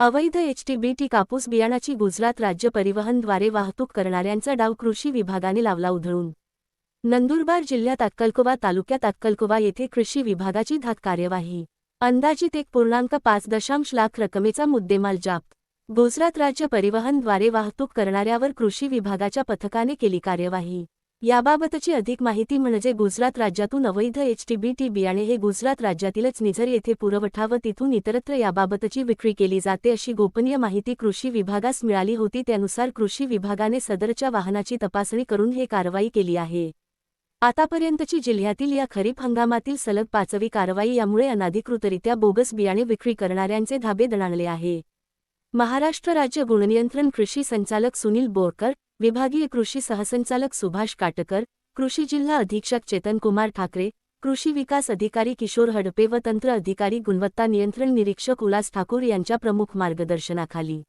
अवैध एचटीबीटी कापूस बियाणाची गुजरात राज्य परिवहनद्वारे वाहतूक करणाऱ्यांचा डाव कृषी विभागाने लावला उधळून. नंदुरबार जिल्ह्यात अक्कलकोवा तालुक्यात अक्कलकोवा येथे कृषी विभागाची धाक कार्यवाही. अंदाजित एक पूर्णांक पाच दशांश लाख रकमेचा मुद्देमाल जाप. गुजरात राज्य परिवहनद्वारे वाहतूक करणाऱ्यावर कृषी विभागाच्या पथकाने केली कार्यवाही. याबाबतची अधिक माहिती म्हणजे गुजरात राज्यातून अवैध एचटीबीटी बियाणे हे गुजरात राज्यातीलच निझर येथे पुरवठा व तिथून इतरत्र याबाबतची विक्री केली जाते अशी गोपनीय माहिती कृषी विभागास मिळाली होती. त्यानुसार कृषी विभागाने सदरच्या वाहनाची तपासणी करून हे कारवाई केली आहे. आतापर्यंतची जिल्ह्यातील या खरीप हंगामातील सलग पाचवी कारवाई यामुळे अनाधिकृतरित्या बोगस बियाणे विक्री करणाऱ्यांचे धाबे दणाणले आहे. महाराष्ट्र राज्य गुणनियंत्रण कृषी संचालक सुनील बोरकर विभागीय कृषी सहसंचालक सुभाष काटकर कृषी जिल्हा अधीक्षक चेतनकुमार ठाकरे कृषी विकास अधिकारी किशोर हडपे व तंत्र अधिकारी गुणवत्ता नियंत्रण निरीक्षक उल्हास ठाकूर यांच्या प्रमुख मार्गदर्शनाखाली.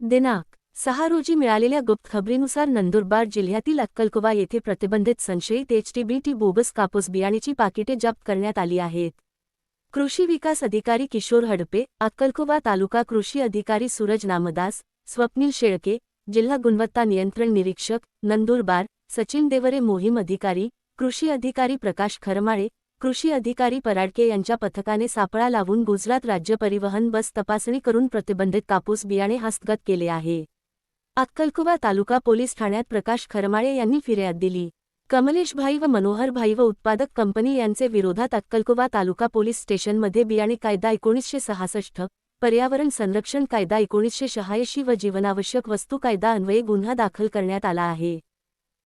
दिनांक सहा रोजी मिळालेल्या गुप्त खबरीनुसार नंदुरबार जिल्ह्यातील अक्कलकुवा येथे प्रतिबंधित संशयित एचटीबीटी बोगस कापूस बियाणेची पाकिटे जप्त करण्यात आली आहेत. कृषी विकास अधिकारी किशोर हडपे अक्कलकुवा तालुका कृषी अधिकारी सूरज नामदास स्वप्नील शेळके जिल्हा गुणवत्ता नियंत्रण निरीक्षक नंदुरबार सचिन देवरे मोहीम अधिकारी कृषी अधिकारी प्रकाश खरमाळे कृषी अधिकारी पराडके यांच्या पथकाने सापळा लावून गुजरात राज्य परिवहन बस तपासणी करून प्रतिबंधित कापूस बियाणे हस्तगत केले आहे. अक्कलकुवा तालुका पोलीस ठाण्यात प्रकाश खरमाळे यांनी फिर्याद दिली. कमलेशभाई व मनोहरभाई व उत्पादक कंपनी यांचे विरोधात अक्कलकुवा तालुका पोलीस स्टेशनमध्ये बियाणे कायदा एकोणीसशे सहासष्ट पर्यावरण संरक्षण कायदा एकोणीसशे शहाऐंशी व जीवनावश्यक वस्तू कायदा अन्वये गुन्हा दाखल करण्यात आला आहे.